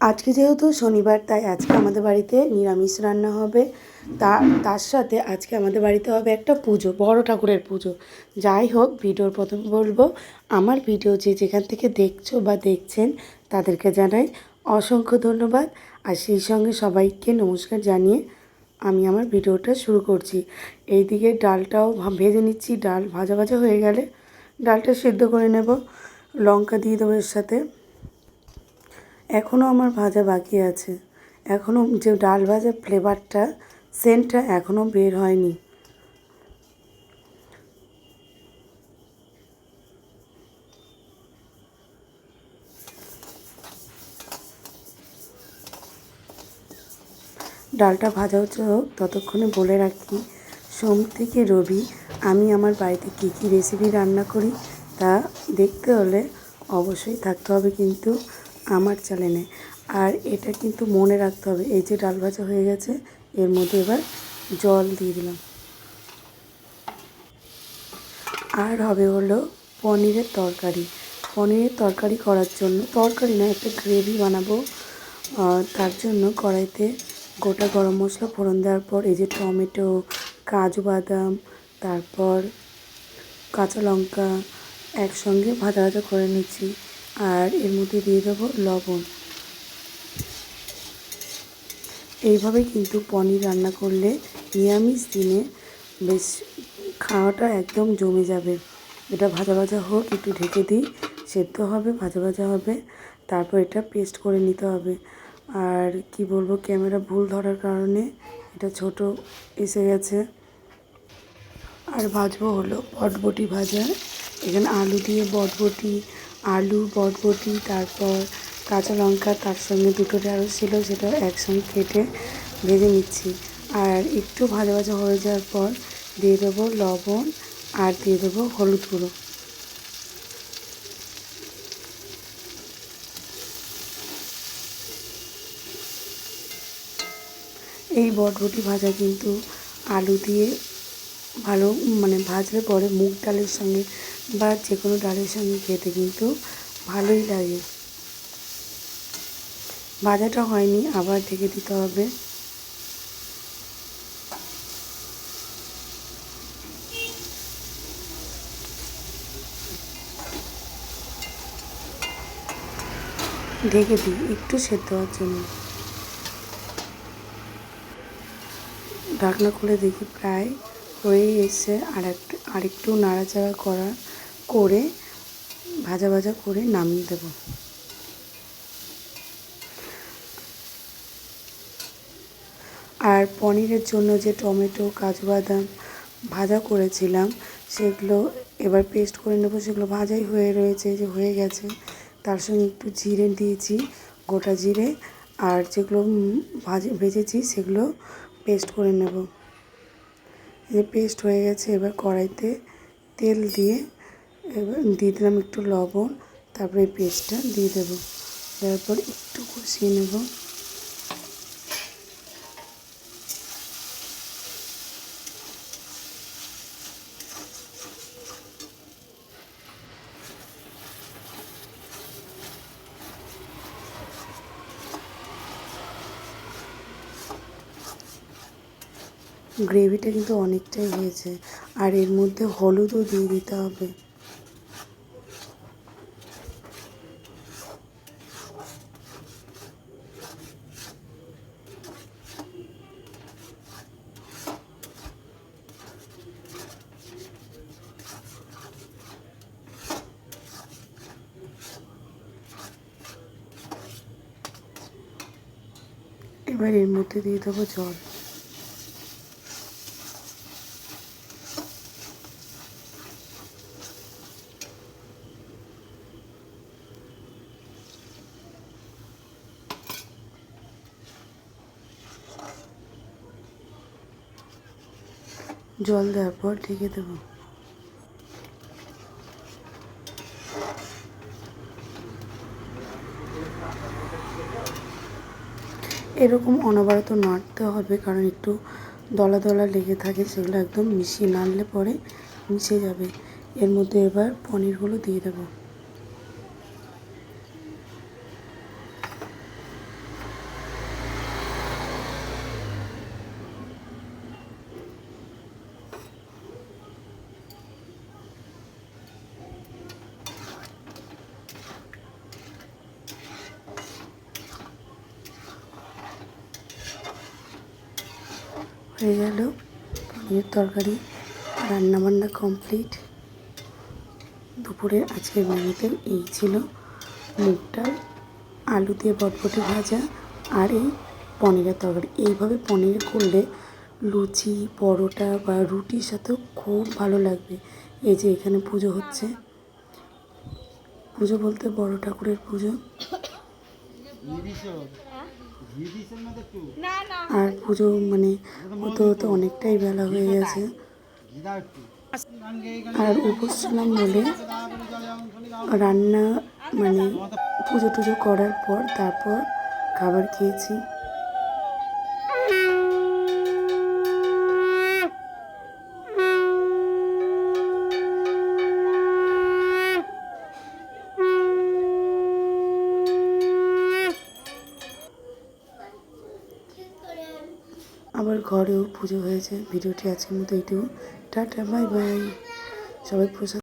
আজকে যেহেতু শনিবার, তাই আজকে আমাদের বাড়িতে নিরামিষ রান্না হবে। তার তার সাথে আজকে আমাদের বাড়িতে হবে একটা পুজো, বড় ঠাকুরের পুজো। যাই হোক, ভিডিওর প্রথমে বলব, আমার ভিডিও যে যেখান থেকে দেখছ বা দেখছেন, তাদেরকে জানাই অসংখ্য ধন্যবাদ। আর সেই সঙ্গে সবাইকে নমস্কার জানিয়ে আমি আমার ভিডিওটা শুরু করছি। এইদিকে ডালটাও ভেজে নিচ্ছি, ডাল ভাজা ভাজা হয়ে গেলে ডালটা সিদ্ধ করে নেব। লঙ্কা দিয়ে দেবো এর সাথে। এখনও আমার ভাজা বাকি আছে। এখনও যে ডাল ভাজার ফ্লেভারটা সেন্টটা এখনও বের হয়নি। ডালটা ভাজা হচ্ছে হোক, ততক্ষণে বলে রাখি, সোম থেকে রবি আমি আমার বাড়িতে কী কী রেসিপি রান্না করি তা দেখতে হলে অবশ্যই থাকতে হবে কিন্তু আমার চ্যানেলে। আর এটা কিন্তু মনে রাখতে হবে, এই যে ডাল ভাজা হয়ে গেছে, এর মধ্যে এবার জল দিয়ে দিলাম। আর হবে হলো পনিরের তরকারি। পনিরের তরকারি করার জন্য, তরকারি না, একটা গ্রেভি বানাবো। তার জন্য কড়াইতে গোটা গরম মশলা ফোড়ন দেওয়ার পর, এই যে টমেটো, কাজু বাদাম, তারপর কাঁচা লঙ্কা একসঙ্গে ভাজা ভাজা করে নিচ্ছি। আর এর মধ্যে দিয়ে দেবো লবণ। এইভাবে কিন্তু পনির রান্না করলে নিরামিষ দিনে বেশ খাওয়াটা একদম জমে যাবে। এটা ভাজা ভাজা হোক, একটু ঢেকে দিই, সেদ্ধ হবে, ভাজা ভাজা হবে, তারপর এটা পেস্ট করে নিতে হবে। আর কি বলব, ক্যামেরা ভুল ধরার কারণে এটা ছোট এসে গেছে। আর ভাজবো হলো বটবটি ভাজা। এখানে আলু দিয়ে বটবটি আলু বটবটি তারপর কাঁচা লঙ্কা, তার সঙ্গে দুটো ঢেঁড়স ছিল, সেটা একসঙ্গে কেটে ভেজে নিচ্ছি। আর একটু ভাজা ভাজা হয়ে যাওয়ার পর দিয়ে দেবো লবণ আর দিয়ে দেবো হলুদ গুঁড়ো। এই বটবটি ভাজা কিন্তু আলু দিয়ে ভালো মানে ভাজলে পরে মুগ ডালের সঙ্গে বা যে কোনো ডালের সঙ্গে খেতে কিন্তু ভালোই লাগে। ভাজাটা হয়নি, আবার ঢেকে দিতে হবে। ঢেকে দিই, একটু সেদ্ধ হওয়ার জন্য। ঢাকনা খুলে দেখি প্রায় হয়েই এসে আর একটু আরেকটু নাড়াচাড়া করা করে ভাজা ভাজা করে নামিয়ে দেব। আর পনিরের জন্য যে টমেটো, কাজু বাদাম ভাজা করেছিলাম, সেগুলো এবার পেস্ট করে নেব। সেগুলো ভাজাই হয়ে রয়েছে, যে হয়ে গেছে। তার সঙ্গে একটু জিরে দিয়েছি, গোটা জিরে। আর যেগুলো ভাজে, ভেজেছি, সেগুলো পেস্ট করে নেব। এই পেস্ট হয়ে গেছে, এবার কড়াইতে তেল দিয়ে এবার দিয়ে দিলাম একটু লবণ, তারপরে এই পেস্টটা দিয়ে দেবো। দেওয়ার পর একটু কষিয়ে নেব। গ্রেভিটা কিন্তু অনেকটাই হয়েছে। আর এর মধ্যে হলুদও দিয়ে দিতে হবে। এবার এর মধ্যে দিয়ে দেবো জল। জল দেওয়ার পর ঢেকে দেবো। এরকম অনবরত নাড়তে হবে কারণ একটু দলা দলা লেগে থাকে সেগুলো একদম মিশিয়ে নাড়লে পরে মিশে যাবে। এর মধ্যে এবার পনিরগুলো দিয়ে দেবো। হয়ে গেল। পনির তরকারি রান্না বান্না কমপ্লিট দুপুরে আজকের মেনুতে এই ছিল মুগ ডাল, আলু দিয়ে বটবটি ভাজা আর এই পনিরের তরকারি। এইভাবে পনির করলে লুচি, পরোটা বা রুটির সাথেও খুব ভালো লাগবে। এই যে এখানে পুজো হচ্ছে। পুজো বলতে বড় ঠাকুরের পুজো। আর পুজো মানে হতে হতে অনেকটাই বেলা হয়ে গেছে। আর উপোস ছিলাম বলে রান্না মানে পুজো টুজো করার পর তারপর খাবার খেয়েছি। আবার ঘরেও পুজো হয়েছে। ভিডিওটি আজকের মতো এইটুকু টাটা বাই বাই। সবাই প্রসাদ